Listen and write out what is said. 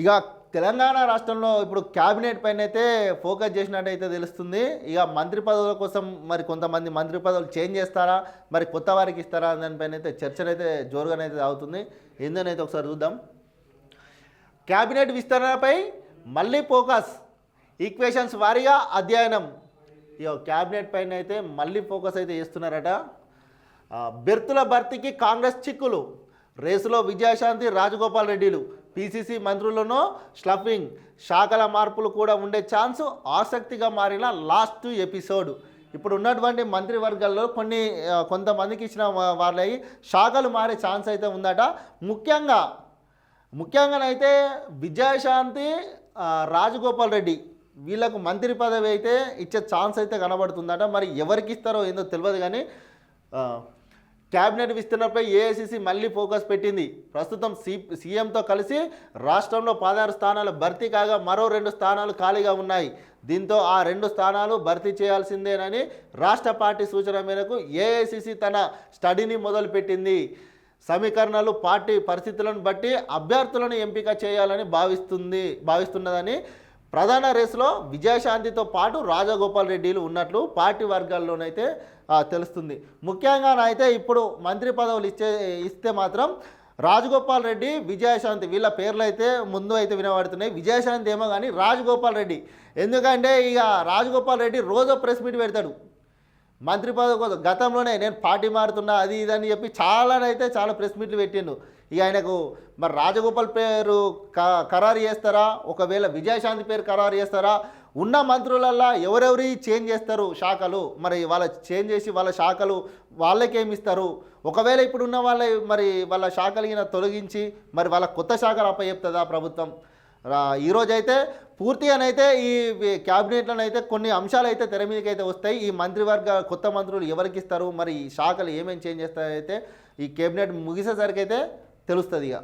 ఇక తెలంగాణ రాష్ట్రంలో ఇప్పుడు క్యాబినెట్ పైన అయితే ఫోకస్ చేసినట్టయితే తెలుస్తుంది. ఇక మంత్రి పదవుల కోసం మరి కొంతమంది మంత్రి పదవులు చేంజ్ చేస్తారా? మరి కొత్త వారికి ఇస్తారా? దానిపైన అయితే చర్చనైతే జోరుగానైతే అవుతుంది. ఏందనైతే ఒకసారి చూద్దాం. క్యాబినెట్ విస్తరణపై మళ్ళీ ఫోకస్. ఈక్వేషన్స్ వారీగా అధ్యయనం. ఇక క్యాబినెట్ పైన అయితే మళ్ళీ ఫోకస్ అయితే చేస్తున్నారట. బెర్తుల భర్తీకి కాంగ్రెస్ చిక్కులు. రేసులో విజయశాంతి రాజగోపాల్ రెడ్డిలు. పీసీసీ మంత్రులను స్లఫింగ్ శాఖల మార్పులు కూడా ఉండే ఛాన్స్ ఆసక్తిగా మారిన లాస్ట్ ఎపిసోడ్. ఇప్పుడు ఉన్నటువంటి మంత్రివర్గాల్లో కొన్ని కొంతమందికి ఇచ్చిన వాళ్ళయి వాళ్ళవి శాఖలు మారే ఛాన్స్ అయితే ఉందట. ముఖ్యంగా ముఖ్యంగానైతే విజయశాంతి రాజగోపాల్ రెడ్డి వీళ్ళకు మంత్రి పదవి అయితే ఇచ్చే ఛాన్స్ అయితే కనబడుతుందట. మరి ఎవరికి ఇస్తారో ఏందో తెలియదు కానీ క్యాబినెట్ విస్తరణపై ఏఐసిసి మళ్ళీ ఫోకస్ పెట్టింది. ప్రస్తుతం సి సీఎంతో కలిసి రాష్ట్రంలో పదహారు స్థానాలు భర్తీ కాగా మరో రెండు స్థానాలు ఖాళీగా ఉన్నాయి. దీంతో ఆ రెండు స్థానాలు భర్తీ చేయాల్సిందేనని రాష్ట్ర పార్టీ సూచన మేరకు ఏఐసిసి తన స్టడీని మొదలుపెట్టింది. సమీకరణలు పార్టీ పరిస్థితులను బట్టి అభ్యర్థులను ఎంపిక చేయాలని భావిస్తుంది భావిస్తున్నదని ప్రధాన రేసులో విజయశాంతితో పాటు రాజగోపాల్ రెడ్డిలు ఉన్నట్లు పార్టీ వర్గాల్లోనైతే తెలుస్తుంది. ముఖ్యంగా అయితే ఇప్పుడు మంత్రి పదవులు ఇచ్చే ఇస్తే మాత్రం రాజగోపాల్ రెడ్డి విజయశాంతి వీళ్ళ పేర్లు అయితే ముందు అయితే వినబడుతున్నాయి. విజయశాంతి ఏమో కానీ రాజగోపాల్ రెడ్డి. ఎందుకంటే ఇక రాజగోపాల్ రెడ్డి రోజు ప్రెస్ మీట్ పెడతాడు. మంత్రి పదవి కోసం గతంలోనే నేను పార్టీ మారుతున్నా అది ఇది అని చెప్పి చాలానైతే చాలా ప్రెస్ మీట్లు పెట్టిండు. ఇక ఆయనకు మరి రాజగోపాల్ పేరు క- ఖరారు చేస్తారా? ఒకవేళ విజయశాంతి పేరు ఖరారు చేస్తారా? ఉన్న మంత్రులల్లా ఎవరెవరి చేంజ్ చేస్తారు శాఖలు? మరి వాళ్ళ చేంజ్ చేసి వాళ్ళ శాఖలు వాళ్ళకేమిస్తారు? ఒకవేళ ఇప్పుడున్న వాళ్ళ మరి వాళ్ళ శాఖలు తొలగించి మరి వాళ్ళ కొత్త శాఖలు అప్పచెప్తుందా ప్రభుత్వం? రా- ఈరోజు అయితే పూర్తిగానైతే ఈ క్యాబినెట్లను అయితే కొన్ని అంశాలు అయితే తెర మీదకి అయితే వస్తాయి. ఈ మంత్రివర్గ కొత్త మంత్రులు ఎవరికి ఇస్తారు మరి ఈ శాఖలు ఏమేమి చేంజ్ చేస్తారైతే ఈ కేబినెట్ ముగిసేసరికి అయితే తెలుస్తుంది ఇక